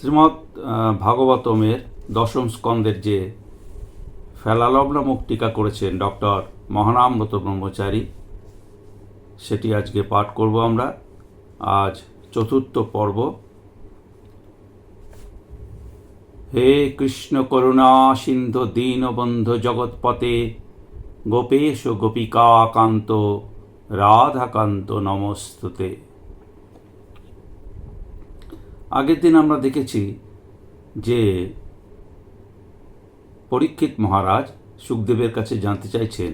শ্রীমৎ ভাগবতমের দশম স্কন্দের যে ফেলালব নামক টিকা করেছেন ডক্টর মহানামব্রত ব্রহ্মচারী, সেটি আজকে পাঠ করব আমরা। আজ চতুর্থ পর্ব। হে কৃষ্ণ করুণা সিন্ধু দীনবন্ধু জগৎপতে, গোপেশ গোপিকা গোপিকাকান্ত, রাধাকান্ত নমস্তুতে। আগের দিন আমরা দেখেছি যে পরীক্ষিত মহারাজ সুখদেবের কাছে জানতে চাইছেন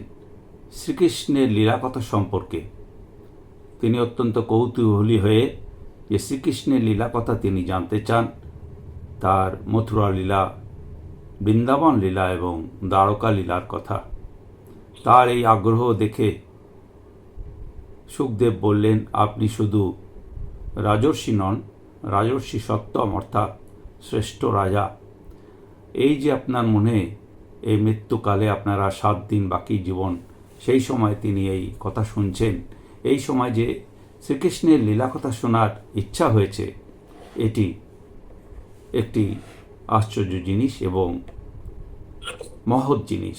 শ্রীকৃষ্ণের লীলাকথা সম্পর্কে। তিনি অত্যন্ত কৌতূহলী হয়ে যে শ্রীকৃষ্ণের লীলাকথা তিনি জানতে চান, তার মথুরা লীলা, বৃন্দাবন লীলা এবং দ্বারকা লীলার কথা। তার এই আগ্রহ দেখে সুখদেব বললেন, আপনি শুধু রাজর্ষি নন রাজর্ষি সত্তম অর্থাৎ শ্রেষ্ঠ রাজা। এই যে আপনার মনে এই মৃত্যুকালে আপনারা সাত দিন বাকি জীবন, সেই সময় তিনি এই কথা শুনছেন। এই সময় যে শ্রীকৃষ্ণের লীলা কথা শোনার ইচ্ছা হয়েছে, এটি একটি আশ্চর্য জিনিস এবং মহৎ জিনিস।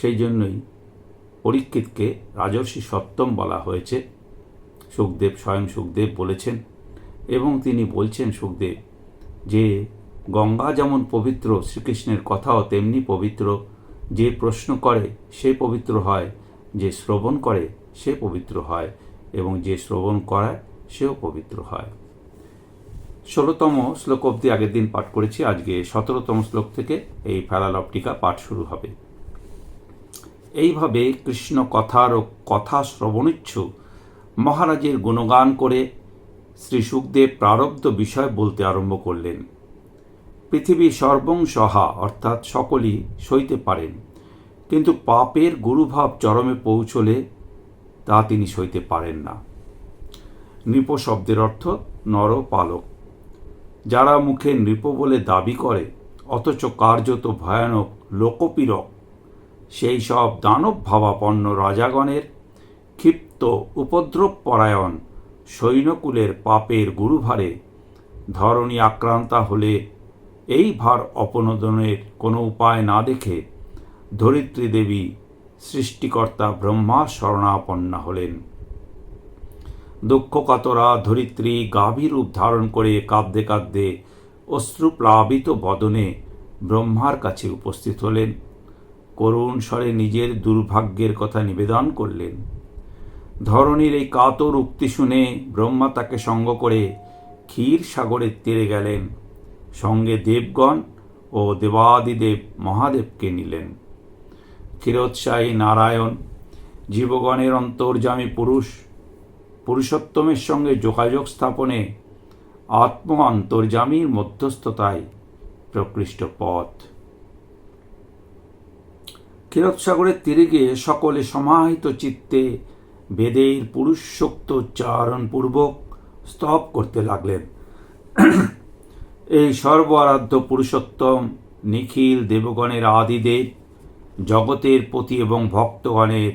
সেই জন্যই পরীক্ষিতকে রাজর্ষি সপ্তম বলা হয়েছে। সুখদেব স্বয়ং সুখদেব বলেছেন এবং তিনি বলছেন সুখদেব, যে গঙ্গা যেমন পবিত্র শ্রীকৃষ্ণের কথাও তেমনি পবিত্র, যে প্রশ্ন করে সে পবিত্র হয়, যে শ্রবণ করে সে পবিত্র হয়, এবং যে শ্রবণ করায় সেও পবিত্র হয়। ষোলোতম শ্লোক অবধি আগের দিন পাঠ করেছি, আজকে সতেরোতম শ্লোক থেকে এই ফেলালব টিকা পাঠ শুরু হবে। এইভাবে কৃষ্ণ কথার ও কথা শ্রবণিচ্ছু মহারাজের গুণগান করে শ্রী সুখদেব প্রারব্ধ বিষয় বলতে আরম্ভ করলেন। পৃথিবী সর্বং সহা অর্থাৎ সকলেই সইতে পারেন, কিন্তু পাপের গুরুভাব চরমে পৌঁছলে তা তিনি সইতে পারেন না। নৃপ শব্দের অর্থ নর পালক যারা মুখে নৃপ বলে দাবি করে, অথচ কার্যত ভয়ানক লোকপীড়ক সেই সব দানব ভাবাপন্ন রাজাগণের ক্ষিপ্ত উপদ্রব পরায়ণ সৈন্যকুলের পাপের গুরুভারে ধরণী আক্রান্তা হলে এই ভার অপনোদনের কোনো উপায় না দেখে ধরিত্রী দেবী সৃষ্টিকর্তা ব্রহ্মা শরণাপন্না হলেন। দুঃখকাতরা ধরিত্রী গাভীর রূপ ধারণ করে কাঁদতে কাঁদতে অশ্রুপ্লাবিত বদনে ব্রহ্মার কাছে উপস্থিত হলেন। করুণ স্বরে নিজের দুর্ভাগ্যের কথা নিবেদন করলেন। ধরণীর এই কাতর উক্তি শুনে ব্রহ্মা তাকে সঙ্গ করে ক্ষীর সাগরের তীরে গেলেন। সঙ্গে দেবগণ ও দেবাদিদেব মহাদেবকে নিলেন। ক্ষীরোৎসাহী নারায়ণ, জীবগণের অন্তর্যামী পুরুষ, পুরুষোত্তমের সঙ্গে যোগাযোগ স্থাপনে আত্ম অন্তর্যামীর মধ্যস্থতায় প্রকৃষ্ট পথ। ক্ষীরোৎসাগরের তীরে গিয়ে সকলে সমাহিত চিত্তে বেদের পুরুষোক্ত উচ্চারণপূর্বক স্তব করতে লাগলেন। এই সর্ব আরাধ্য পুরুষোত্তম নিখিল দেবগণের আদিদেব, জগতের প্রতি এবং ভক্তগণের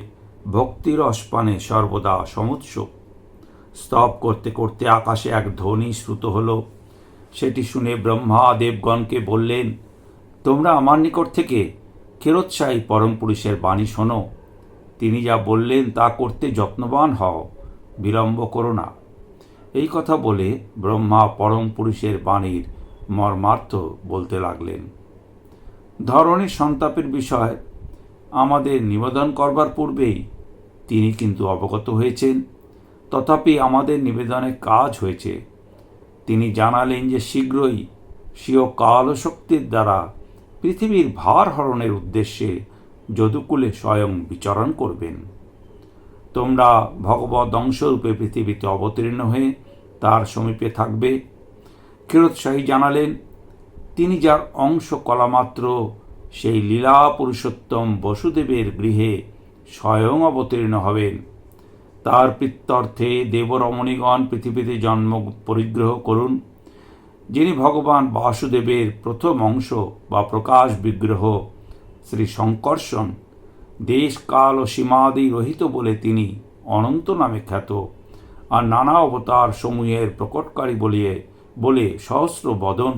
ভক্তির অস্পানে সর্বদা সমুৎসুক স্তব করতে করতে আকাশে এক ধ্বনি শ্রুত হল। সেটি শুনে ব্রহ্মা দেবগণকে বললেন, তোমরা আমার নিকট থেকে ক্ষীরোৎসাহী পরম পুরুষের বাণী শোনো। তিনি যা বললেন তা করতে যত্নবান হও, বিলম্ব করো না। এই কথা বলে ব্রহ্মা পরম পুরুষের বাণীর মর্মার্থ বলতে লাগলেন। ধরনের সন্তাপের বিষয় আমাদের নিবেদন করবার পূর্বেই তিনি কিন্তু অবগত হয়েছেন, তথাপি আমাদের নিবেদনে কাজ হয়েছে। তিনি জানালেন যে শীঘ্রই স্বীয় কালশক্তির দ্বারা পৃথিবীর ভার হরণের উদ্দেশ্যে যদুকুলে স্বয়ং বিচরণ করবেন। তোমরা ভগবত অংশরূপে পৃথিবীতে অবতীর্ণ হয়ে তার সমীপে থাকবে। ক্ষীরোৎসাহী জানালেন, তিনি যার অংশ কলামাত্র, সেই লীলা পুরুষোত্তম বসুদেবের গৃহে স্বয়ং অবতীর্ণ হবেন। তার পিত্তর্থে দেবরমণীগণ পৃথিবীতে জন্ম পরিগ্রহ করুন, যিনি ভগবান বাসুদেবের প্রথম অংশ বা প্রকাশ বিগ্রহ শ্রী শঙ্কর্ষণ দেশ কাল ও সীমাদি রহিত বলে তিনি অনন্ত নামে খ্যাত আর নানা অবতার সমূহের প্রকটকারী বলিয়ে, বলে সহস্র বদন।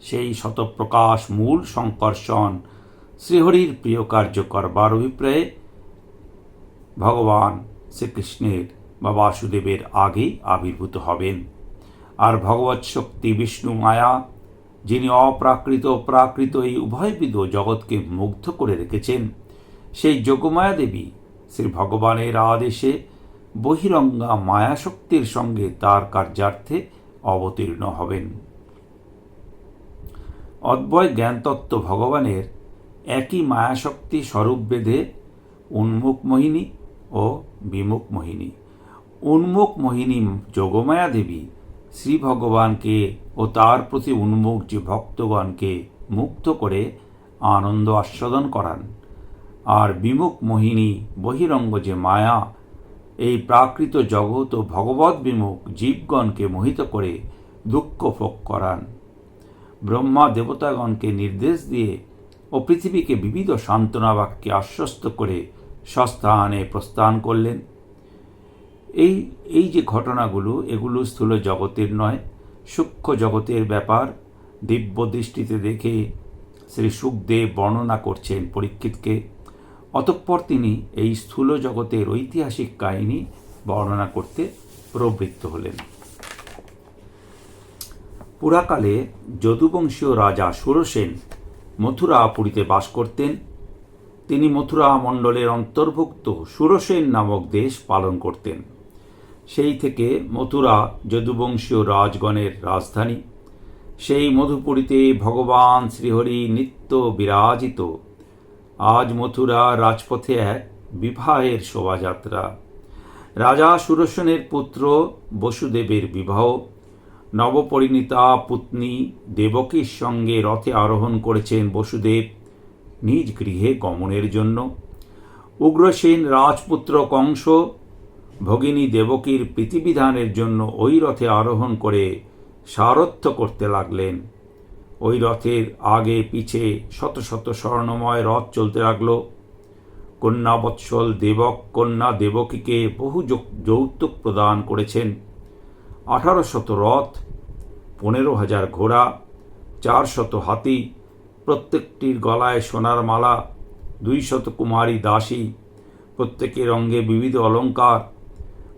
সেই শতপ্রকাশ মূল সংকর্ষণ শ্রীহরির প্রিয় কার্য করবার অভিপ্রায়ে ভগবান শ্রীকৃষ্ণের বা বাসুদেবের আগেই আবির্ভূত হবেন। আর ভগবৎ শক্তি, বিষ্ণু, মায়া যিনি অপ্রাকৃত প্রাকৃত এই উভয়বিধ জগৎকে মুগ্ধ করে রেখেছেন, সেই যোগমায়া দেবী শ্রী ভগবানের আদেশে বহিরঙ্গা মায়াশক্তির সঙ্গে তার কার্যার্থে অবতীর্ণ হবেন। অদ্বয় জ্ঞানতত্ত্ব ভগবানের একই মায়াশক্তি স্বরূপ বেদে উন্মুখ মোহিনী ও বিমুখ মোহিনী। উন্মুখ মোহিনী যোগমায়া দেবী শ্রী ভগবানকে ও তার প্রতি উন্মুখ যে ভক্তগণকে মুক্ত করে আনন্দ আস্বাদন করান। আর বিমুখ মোহিনী বহিরঙ্গ যে মায়া, এই প্রাকৃত জগৎ ও ভগবত বিমুখ জীবগণকে মোহিত করে দুঃখ ভোগ করান। ব্রহ্মা দেবতাগণকে নির্দেশ দিয়ে ও পৃথিবীকে বিবিধ সান্ত্বনা বাক্যে আশ্বস্ত করে সস্থানে প্রস্থান করলেন। এই এই যে ঘটনাগুলো, এগুলো স্থূল জগতের নয় সূক্ষ্ম জগতের ব্যাপার দিব্য দৃষ্টিতে দেখে শ্রী সুখদেব বর্ণনা করছেন পরীক্ষিতকে। অতঃপর তিনি এই স্থূল জগতের ঐতিহাসিক কাহিনী বর্ণনা করতে প্রবৃত্ত হলেন। পুরাকালে যদুবংশীয় রাজা সুরসেন মথুরাপুরীতে বাস করতেন। তিনি মথুরা মণ্ডলের অন্তর্ভুক্ত সুরসেন নামক দেশ পালন করতেন। সেই থেকে মথুরা যদুবংশীয় রাজগণের রাজধানী। সেই মধুপুরীতে ভগবান শ্রীহরি নিত্য বিরাজিত। আজ মথুরা রাজপথে এক বিবাহের শোভাযাত্রা। রাজা সুরসেনের পুত্র বসুদেবের বিবাহ। নবপরিণীতা পুত্নী দেবকীর সঙ্গে রথে আরোহণ করেছেন বসুদেব নিজ গৃহে গমনের জন্য। উগ্রসেন রাজপুত্র কংস ভগিনী দেবকীর প্রীতিবিধানের জন্য ওই রথে আরোহণ করে সারথ্য করতে লাগলেন। ওই রথের আগে পিছে শত শত স্বর্ণময় রথ চলতে লাগল। কন্যাবৎসল দেবক কন্যা দেবকীকে বহু যৌতুক প্রদান করেছেন। আঠারো শত রথ, পনেরো হাজার ঘোড়া, চার শত হাতি, প্রত্যেকটির গলায় সোনার মালা, দুই শত কুমারী দাসী, প্রত্যেকের অঙ্গে বিবিধ অলঙ্কার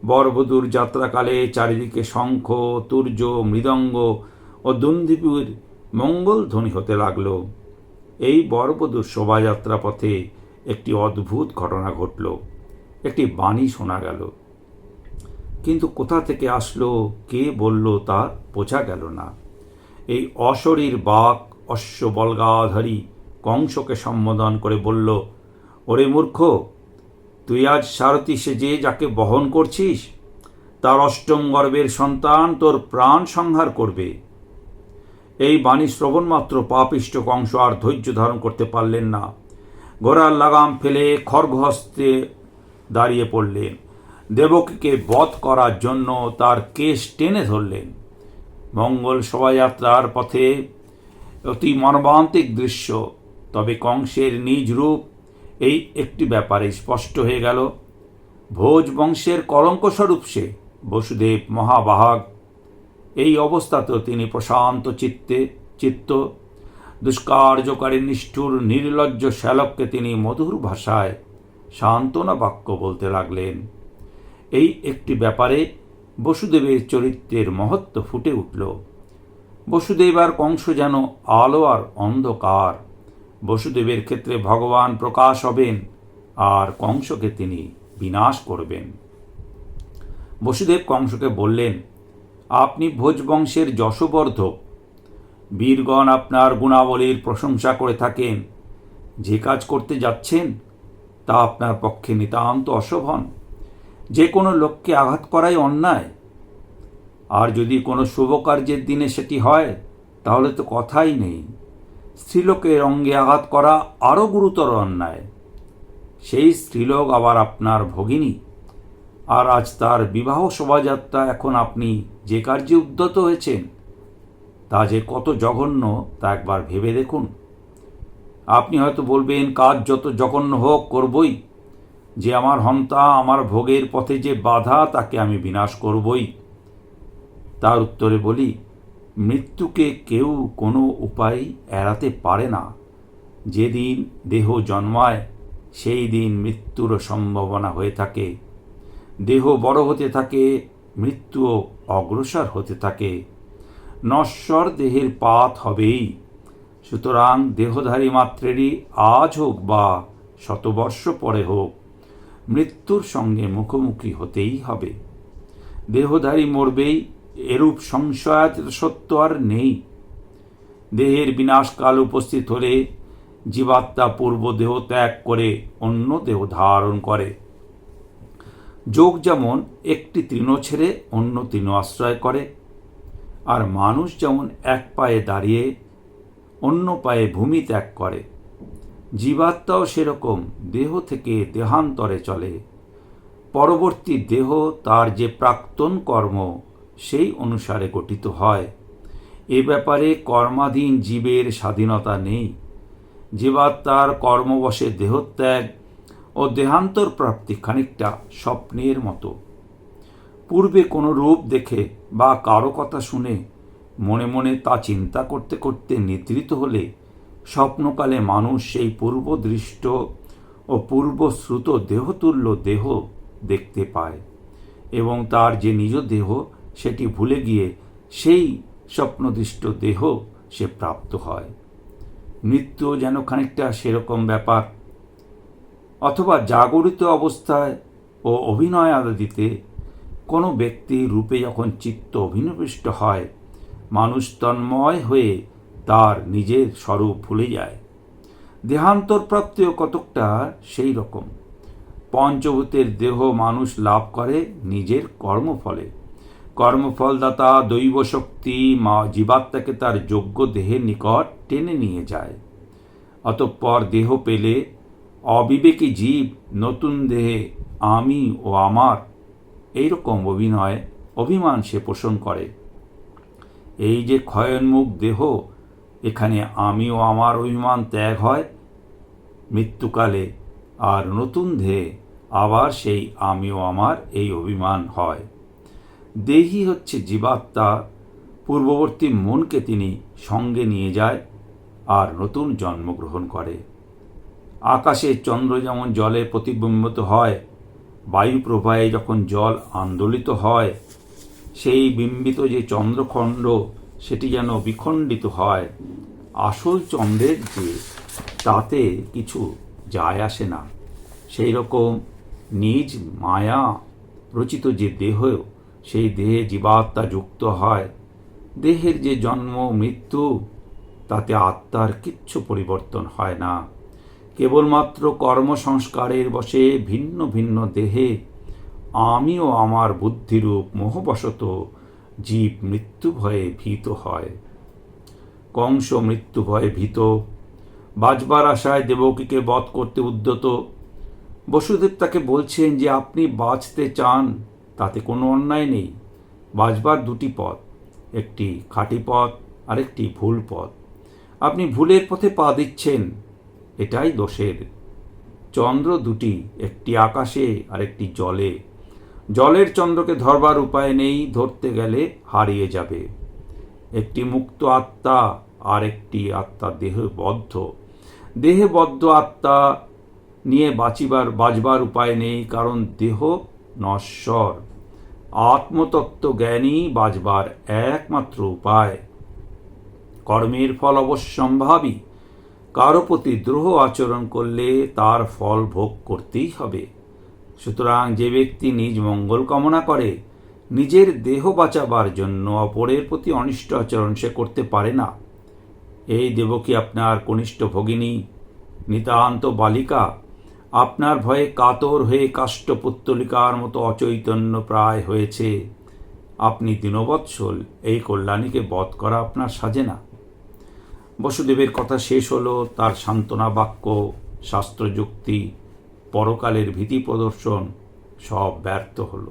বরবধূর যাত্রাকালে চারিদিকে শঙ্খ, তুর্য, মৃদঙ্গ ও দুন্দীপুর মঙ্গল ধ্বনি হতে লাগল। এই বরবধূর শোভাযাত্রা পথে একটি অদ্ভুত ঘটনা ঘটল। একটি বাণী শোনা গেল। কিন্তু কোথা থেকে আসলো, কে বলল তা বোঝা গেল না। এই অশরীর বাক অশ্ব বলগাধারী কংসকে সম্বোধন করে বলল, ওরে মূর্খ তুই আজ সারথি সেজে যাকে বহন করছিস, তার অষ্টম গর্বের সন্তান তোর প্রাণ সংহার করবে। এই বাণী শ্রবণ মাত্র পাপিষ্ট কংস আর ধৈর্য ধারণ করতে পারলেন না। ঘোড়ার লাগাম ফেলে খড়গহস্তে দাঁড়িয়ে পড়লেন। দেবকীকে বধ করার জন্য তার কেশ টেনে ধরলেন। মঙ্গল শোভাযাত্রার পথে অতি মর্মান্তিক দৃশ্য, তবে কংসের নিজ রূপ এই একটি ব্যাপারে স্পষ্ট হয়ে গেল, ভোজ বংশের কলঙ্কস্বরূপ সে, বসুদেব মহাবাহাগ। এই অবস্থাতেও তিনি প্রশান্ত চিত্তে, চিত্ত, দুষ্কার্যকারী নিষ্ঠুর নির্লজ্জ শ্যালককে তিনি মধুর ভাষায় সান্ত্বনা বাক্য বলতে লাগলেন। এই একটি ব্যাপারে বসুদেবের চরিত্রের মহত্ব ফুটে উঠল। বসুদেব আর কংস যেন আলো আর অন্ধকার। বসুদেবের ক্ষেত্রে ভগবান প্রকাশ হবেন আর কংসকে তিনি বিনাশ করবেন। বসুদেব কংসকে বললেন, আপনি ভোজবংশের যশবর্ধক। বীরগণ আপনার গুণাবলীর প্রশংসা করে থাকেন। যে কাজ করতে যাচ্ছেন, তা আপনার পক্ষে নিতান্ত অশোভন। যে কোনো লোককে আঘাত করাই অন্যায়। আর যদি কোনো শুভ কার্যের দিনে সেটি হয়, তাহলে তো কথাই নেই। স্ত্রীলোকের অঙ্গে আঘাত করা আরও গুরুতর অন্যায়। সেই স্ত্রীলোক আবার আপনার ভগিনী। আর আজ তার বিবাহ শোভাযাত্রা এখন আপনি যে কার্যে উদ্যত হয়েছেন, তা যে কত জঘন্য, তা একবার ভেবে দেখুন। আপনি হয়তো বলবেন, কাজ যত জঘন্য হোক, করবই। যে আমার হন্তা, আমার ভোগের পথে যে বাধা, তাকে আমি বিনাশ করবই। তার উত্তরে বলি মৃত্যুকে কেউ কোনো উপায় এড়াতে পারে না। যেদিন দেহ জন্মায়, সেই দিন মৃত্যুরও সম্ভাবনা হয়ে থাকে। দেহ বড় হতে থাকে, মৃত্যুও অগ্রসর হতে থাকে। নশ্বর দেহের পাত হবেই। সুতরাং দেহধারী মাত্রেরই আজ হোক বা শতবর্ষ পরে হোক, মৃত্যুর সঙ্গে মুখোমুখি হতেই হবে। দেহধারী মরবেই এরূপ সংশয়াত সত্য আর নেই। দেহের বিনাশকাল উপস্থিত হলে জীবাত্মা পূর্ব দেহ ত্যাগ করে অন্য দেহ ধারণ করে। যোগ যেমন একটি তৃণ ছেড়ে অন্য তৃণ আশ্রয় করে, আর মানুষ যেমন এক পায়ে দাঁড়িয়ে অন্য পায়ে ভূমি ত্যাগ করে, জীবাত্মাও সেরকম দেহ থেকে দেহান্তরে চলে। পরবর্তী দেহ তার যে প্রাক্তন কর্ম সেই অনুসারে গঠিত হয়। এ ব্যাপারে কর্মাধীন জীবের স্বাধীনতা নেই। জীবাত্মার কর্মবশে দেহত্যাগ ও দেহান্তর প্রাপ্তি খানিকটা স্বপ্নের মতো। পূর্বে কোনো রূপ দেখে বা কারও কথা শুনে মনে মনে তা চিন্তা করতে করতে নিদ্রিত হলে স্বপ্নকালে মানুষ সেই পূর্বদৃষ্ট ও পূর্বশ্রুত দেহতুল্য দেহ দেখতে পায় এবং তার যে নিজ দেহ সেটি ভুলে গিয়ে সেই স্বপ্নদৃষ্ট দেহ সে প্রাপ্ত হয়। মৃত্যু যেন খানিকটা সেরকম ব্যাপার। অথবা জাগরিত অবস্থায় ও অভিনয় আদিতে কোনো ব্যক্তি রূপে যখন চিত্ত অভিনবিষ্ট হয়, মানুষ তন্ময় হয়ে তার নিজের স্বরূপ ভুলে যায়। দেহান্তর প্রাপ্তিও কতকটা সেই রকম পঞ্চভূতের দেহ মানুষ লাভ করে নিজের কর্মফলে। কর্মফলদাতা দৈব শক্তি মা জীবাত্মাকে তার যোগ্য দেহের নিকট টেনে নিয়ে যায়। অতঃপর দেহ পেলে অবিবেকী জীব, নতুন দেহে আমি ও আমার, এইরকম অভিনয়, অভিমান সে পোষণ করে। এই যে ক্ষয়োন্মুখ দেহ, এখানে আমি ও আমার অভিমান ত্যাগ হয়। মৃত্যুকালে আর নতুন দেহে আবার সেই আমি ও আমার এই অভিমান হয়। দেহি হচ্ছে জীবাত্মা, পূর্ববর্তী মনকে তিনি সঙ্গে নিয়ে যায় আর নতুন জন্মগ্রহণ করে। আকাশে চন্দ্র যেমন জলে প্রতিবিম্বিত হয়, বায়ু প্রবাহে যখন জল আন্দোলিত হয়, সেই বিম্বিত যে চন্দ্রখণ্ড, সেটি যেন বিখণ্ডিত হয়। আসল চন্দ্রের যে, তাতে কিছু যায় আসে না। সেই রকম নিজ মায়া রচিত যে দেহ সেই দেহে জীবাত্মা যুক্ত হয়। দেহের যে জন্ম মৃত্যু, তাতে আত্মার কিচ্ছু পরিবর্তন হয় না। কেবলমাত্র কর্মসংস্কারের বসে ভিন্ন ভিন্ন দেহে আমিও আমার বুদ্ধিরূপ মোহবশত জীব মৃত্যু ভয়ে ভীত হয়। কংস মৃত্যু ভয়ে ভীত। বাজবার আশায় দেবকীকে বধ করতে উদ্যত। বসুদেব তাকে বলছেন যে আপনি বাঁচতে চান। তাতে কোনো অন্যায় নেই। বাঁচবার দুটি পথ, একটি খাঁটি পথ, আরেকটি ভুল পথ। আপনি ভুলের পথে পা দিচ্ছেন, এটাই দোষের। চন্দ্র দুটি, একটি আকাশে আর একটি জলে। জলের চন্দ্রকে ধরবার উপায় নেই, ধরতে গেলে হারিয়ে যাবে। একটি মুক্ত আত্মা আর একটি আত্মা দেহবদ্ধ। দেহবদ্ধ আত্মা নিয়ে বাঁচিবার, বাঁচবার উপায় নেই, কারণ দেহ নশ্বর। আত্মতত্ত্ব জ্ঞানী বাঁচবার একমাত্র উপায়। কর্মের ফল অবশ্যম্ভাবী। কারও প্রতি দ্রোহ আচরণ করলে তার ফল ভোগ করতেই হবে। সুতরাং যে ব্যক্তি নিজ মঙ্গল কামনা করে, নিজের দেহ বাঁচাবার জন্য অপরের প্রতি অনিষ্ট আচরণ সে করতে পারে না। এই দেবকী আপনার কনিষ্ঠ ভগিনী, নিতান্ত বালিকা আপনার ভয়ে কাতর হয়ে কাষ্ঠপুত্তলিকার মতো অচৈতন্য প্রায় হয়েছে। আপনি দীনবৎসল এই কল্যাণীকে বধ করা আপনার সাজে না বসুদেবের কথা শেষ হলো, তার সান্ত্বনা, বাক্য, শাস্ত্রযুক্তি, পরকালের ভীতি প্রদর্শন সব ব্যর্থ হল।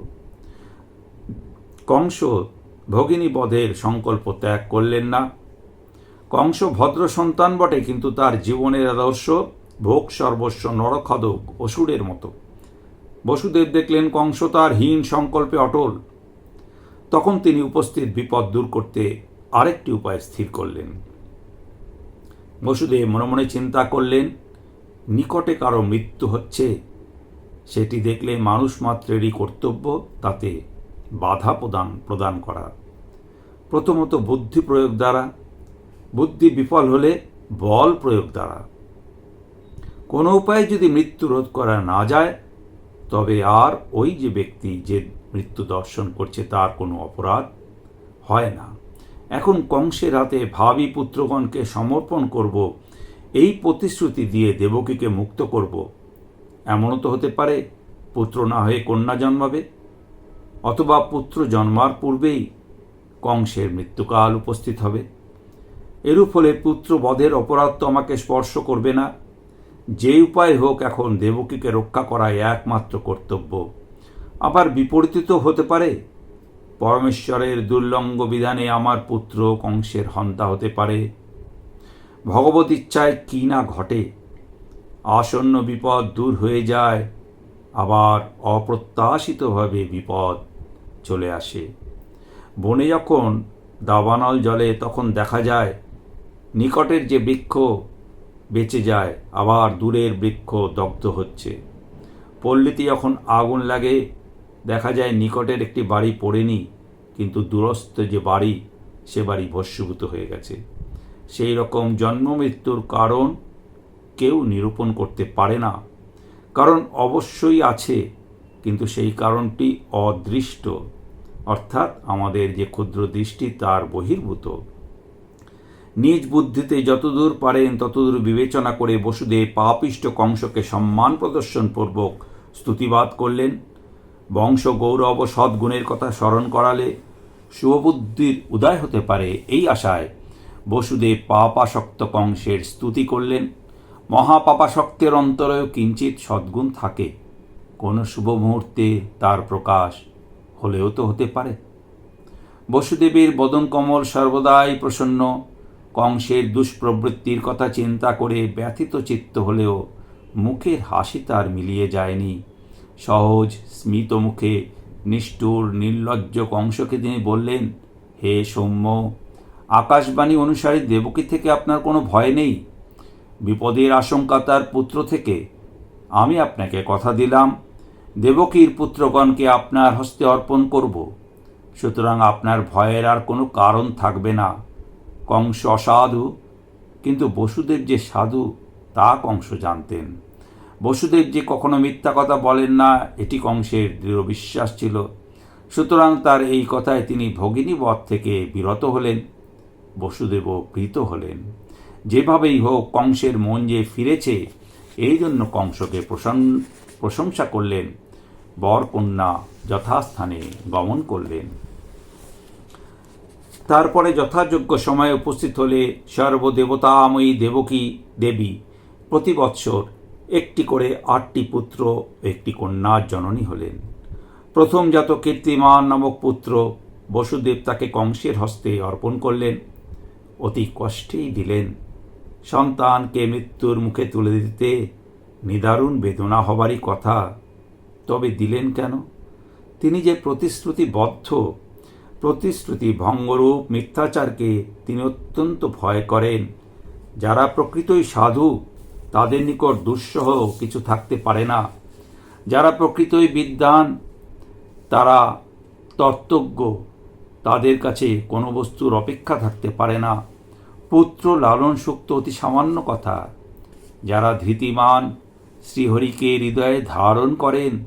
কংস ভগিনী বধের সংকল্প ত্যাগ করলেন না। কংস ভদ্র সন্তান বটে, কিন্তু তার জীবনের আদর্শ ভোগ সর্বস্ব নরখদক অসুরের মতো। বসুদেব দেখলেন কংস তার হীন সংকল্পে অটল। তখন তিনি উপস্থিত বিপদ দূর করতে আরেকটি উপায় স্থির করলেন। বসুদেব মনে মনে চিন্তা করলেন, নিকটে কারও মৃত্যু হচ্ছে? সেটি দেখলে মানুষ মাত্রেরই কর্তব্য, তাতে বাধা প্রদান প্রদান করা। প্রথমত বুদ্ধি প্রয়োগ দ্বারা। বুদ্ধি বিফল হলে বল প্রয়োগ দ্বারা। কোনো উপায়ে যদি মৃত্যু রোধ করা না যায়, তবে আর ওই যে ব্যক্তি যে মৃত্যু দর্শন করছে তার কোনো অপরাধ হয় না। এখন কংসের হাতে ভাবি পুত্রগণকে সমর্পণ করব, এই প্রতিশ্রুতি দিয়ে দেবকীকে মুক্ত করব। এমনও তো হতে পারে, পুত্র না হয়ে কন্যা জন্মাবে। অথবা পুত্র জন্মার পূর্বেই কংসের মৃত্যুকাল উপস্থিত হবে। এরূপ হলে পুত্র বধের অপরাধ তো আমাকে স্পর্শ করবে না। যে উপায় হোক এখন দেবকীকে রক্ষা করাই একমাত্র কর্তব্য। আবার বিপরীত হতে পারে। পরমেশ্বরের দুর্লঙ্গ বিধানে আমার পুত্র কংসের হন্তা হতে পারে। ভগবত ইচ্ছায় কি না ঘটে? আসন্ন বিপদ দূর হয়ে যায়, আবার অপ্রত্যাশিতভাবে বিপদ চলে আসে। বনে যখন দাবানল জলে তখন দেখা যায়, নিকটের যে বৃক্ষ বেঁচে যায়, আবার দূরের বৃক্ষ দগ্ধ হচ্ছে। পল্লীতে যখন আগুন লাগে, দেখা যায় নিকটের একটি বাড়ি পড়েনি, কিন্তু দূরস্থ যে বাড়ি, সে বাড়ি ভস্মীভূত হয়ে গেছে। সেই রকম জন্ম মৃত্যুর কারণ কেউ নিরূপণ করতে পারে না। কারণ অবশ্যই আছে, কিন্তু সেই কারণটি অদৃষ্ট। অর্থাৎ আমাদের যে ক্ষুদ্র দৃষ্টি, তার বহির্ভূত। নিজ বুদ্ধিতে যতদূর পারেন ততদূর বিবেচনা করে বসুদেব পাপিষ্ট কংসকে সম্মান প্রদর্শনপূর্বক স্তুতিবাদ করলেন। বংশ গৌরব সদ্গুণের কথা স্মরণ করালে শুভবুদ্ধির উদয় হতে পারে এই আশায় বসুদেব পাপাসক্ত কংসের স্তুতি করলেন। মহাপাপাসক্তের অন্তরেও কিঞ্চিত সদ্গুণ থাকে। কোনো শুভ মুহূর্তে তার প্রকাশ হলেও তো হতে পারে। বসুদেবের বদন কমল সর্বদাই প্রসন্ন। কংসের দুষ্প্রবৃত্তির কথা চিন্তা করে ব্যথিত চিত্ত হলেও মুখের হাসি তার মিলিয়ে যায়নি। সহজ, স্মিত মুখে নিষ্ঠুর, নির্লজ্জ কংসকে তিনি বললেন, হে সৌম্য, আকাশবাণী অনুসারে দেবকী থেকে আপনার কোনো ভয় নেই। বিপদের আশঙ্কা তার পুত্র থেকে। আমি আপনাকে কথা দিলাম, দেবকীর পুত্রগণকে আপনার হস্তে অর্পণ করব। সুতরাং আপনার ভয়ের আর কোনো কারণ থাকবে না। কংস অসাধু, কিন্তু বসুদেব যে সাধু, তা কংস জানতেন। বসুদেব যে কখনো মিথ্যা কথা বলেন না, এটি কংসের দৃঢ় বিশ্বাস ছিল। সুতরাং তার এই কথায় তিনি ভগিনী বধ থেকে বিরত হলেন, বসুদেবও প্রীত হলেন। যেভাবেই হোক, কংসের মন যে ফিরেছে, এই জন্য কংসকে প্রশংসা করলেন বর কন্যা যথাস্থানে গমন করলেন। তারপরে যথাযোগ্য সময়ে উপস্থিত হলে সর্বদেবতাময়ী দেবকী দেবী প্রতি বৎসর একটি করে আটটি পুত্র একটি কন্যার জননী হলেন। প্রথম জাত কীর্তিমান নামক পুত্র বসুদেব তাকে কংসের হস্তে অর্পণ করলেন। অতি কষ্টেই দিলেন। সন্তানকে মৃত্যুর মুখে তুলে দিতে নিদারুণ বেদনা হবারই কথা। তবে দিলেন কেন? তিনি যে প্রতিশ্রুতিবদ্ধ প্রতিশ্রুতি ভঙ্গরূপ মিথ্যাচারকে তিনি অত্যন্ত ভয় করেন। যারা প্রকৃতই সাধু, তাদের নিকট দুঃসহ কিছু থাকতে পারে না। যারা প্রকৃতই বিদ্যান তারা তত্ত্বজ্ঞ তাদের কাছে কোনো বস্তুর অপেক্ষা থাকতে পারে না। পুত্র লালন সুক্ত অতি সামান্য কথা। যারা ধৃতিমান, শ্রীহরিকে হৃদয়ে ধারণ করেন,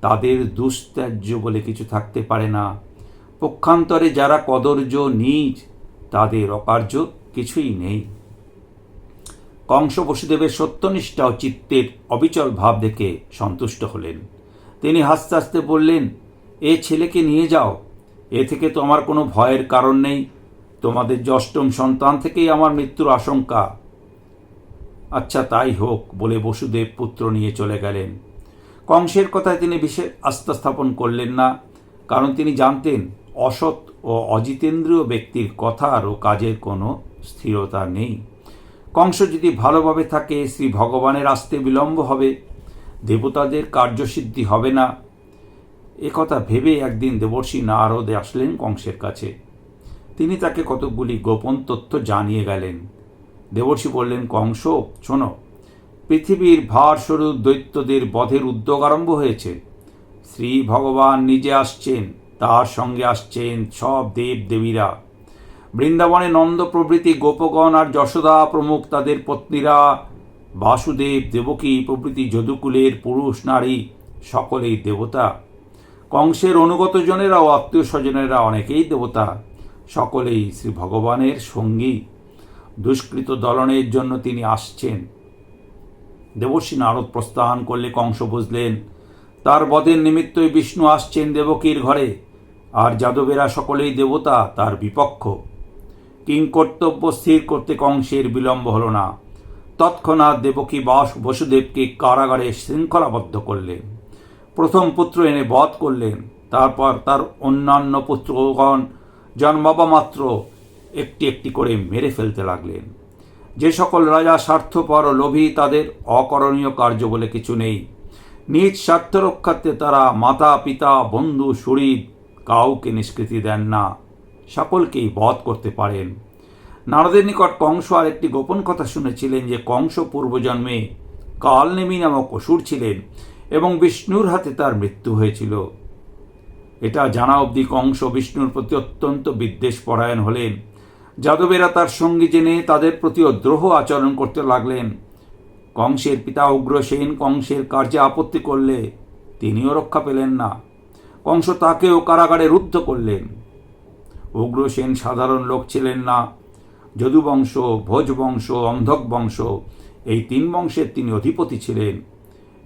তাদের দুস্ত্যাজ্য বলে কিছু থাকতে পারে না। পক্ষান্তরে যারা কদর্য নিজ, তাদের অকার্য কিছুই নেই। কংস বসুদেবের সত্যনিষ্ঠা ও চিত্তের অবিচল ভাব দেখে সন্তুষ্ট হলেন। তিনি হাসতে হাসতে বললেন, এ ছেলেকে নিয়ে যাও। এ থেকে তো আমার কোনো ভয়ের কারণ নেই। তোমাদের যে অষ্টম সন্তান থেকেই আমার মৃত্যুর আশঙ্কা। আচ্ছা তাই হোক, বলে বসুদেব পুত্র নিয়ে চলে গেলেন। কংসের কথায় তিনি বিশেষ আস্থা স্থাপন করলেন না, কারণ তিনি জানতেন অসৎ ও অজিতেন্দ্রীয় ব্যক্তির কথার ও কাজের কোনো স্থিরতা নেই। কংস যদি ভালোভাবে থাকে, শ্রী ভগবানের আসতে বিলম্ব হবে, দেবতাদের কার্যসিদ্ধি হবে না। একথা ভেবে একদিন দেবর্ষী নারদে আসলেন কংসের কাছে। তিনি তাকে কতকগুলি গোপন তথ্য জানিয়ে গেলেন। দেবর্ষী বললেন, কংস, শোনো, পৃথিবীর ভারস্বরূপ দৈত্যদের বধের উদ্যোগ আরম্ভ হয়েছে। শ্রী ভগবান নিজে আসছেন। তার সঙ্গে আসছেন সব দেব দেবীরা বৃন্দাবনে নন্দ প্রভৃতি গোপগণ আর যশোদা প্রমুখ তাদের পত্নীরা, বাসুদেব, দেবকী প্রভৃতি যদুকুলের পুরুষ নারী, সকলেই দেবতা। কংসের অনুগত জনেরা ও আত্মীয় স্বজনেরা অনেকেই দেবতা, সকলেই শ্রী ভগবানের সঙ্গী। দুষ্কৃত দলনের জন্য তিনি আসছেন। দেবর্ষী নারদ প্রস্থান করলে কংস বুঝলেন, তার বদের নিমিত্তই বিষ্ণু আসছেন দেবকীর ঘরে। আর যাদবেরা সকলেই দেবতা, তার বিপক্ষ। কিং কর্তব্য স্থির করতে কংসের বিলম্ব হল না। তৎক্ষণাৎ দেবকী বাস বসুদেবকে কারাগারে শৃঙ্খলাবদ্ধ করলেন। প্রথম পুত্র এনে বধ করলেন। তারপর তার অন্যান্য পুত্রগণ জন্মাবা মাত্র একটি একটি করে মেরে ফেলতে লাগলেন। যে সকল রাজা স্বার্থপর লোভী, তাদের অকরণীয় কার্য বলে কিছু নেই। নিজ স্বার্থ রক্ষার্থে তারা মাতা, পিতা, বন্ধু শরীর কাউকে নিষ্কৃতি দেন না। সকলকেই বধ করতে পারেন। নারদের নিকট কংস আর একটি গোপন কথা শুনেছিলেন যে, কংস পূর্বজন্মে কালনেমি নামক অসুর ছিলেন এবং বিষ্ণুর হাতে তার মৃত্যু হয়েছিল। এটা জানা অবধি কংস বিষ্ণুর প্রতি অত্যন্ত বিদ্বেষ পরায়ণ হলেন। যাদবেরা তার সঙ্গী জেনে তাদের প্রতিও দ্রোহ আচরণ করতে লাগলেন। কংসের পিতা উগ্রসেন কংসের কার্যে আপত্তি করলে তিনিও রক্ষা পেলেন না। কংস তাকেও কারাগারে রুদ্ধ করলেন। উগ্রসেন সাধারণ লোক ছিলেন না। যদুবংশ ভোজবংশ অন্ধক বংশ, এই তিন বংশের তিনি অধিপতি ছিলেন।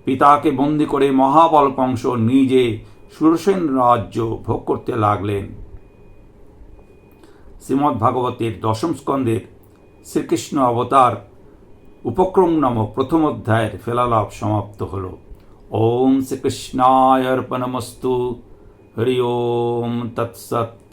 পিতাকে বন্দি করে মহাবল কংস নিজে সুরসেন রাজ্য ভোগ করতে লাগলেন। শ্রীমদ্ ভাগবতের দশম স্কন্ধের শ্রীকৃষ্ণ অবতার উপক্রম নামক প্রথম অধ্যায়ের ফেলালাপ সমাপ্ত হল। ॐ श्रीकृष्णाय अर्पणमस्तु। हरि ओं तत्सत्।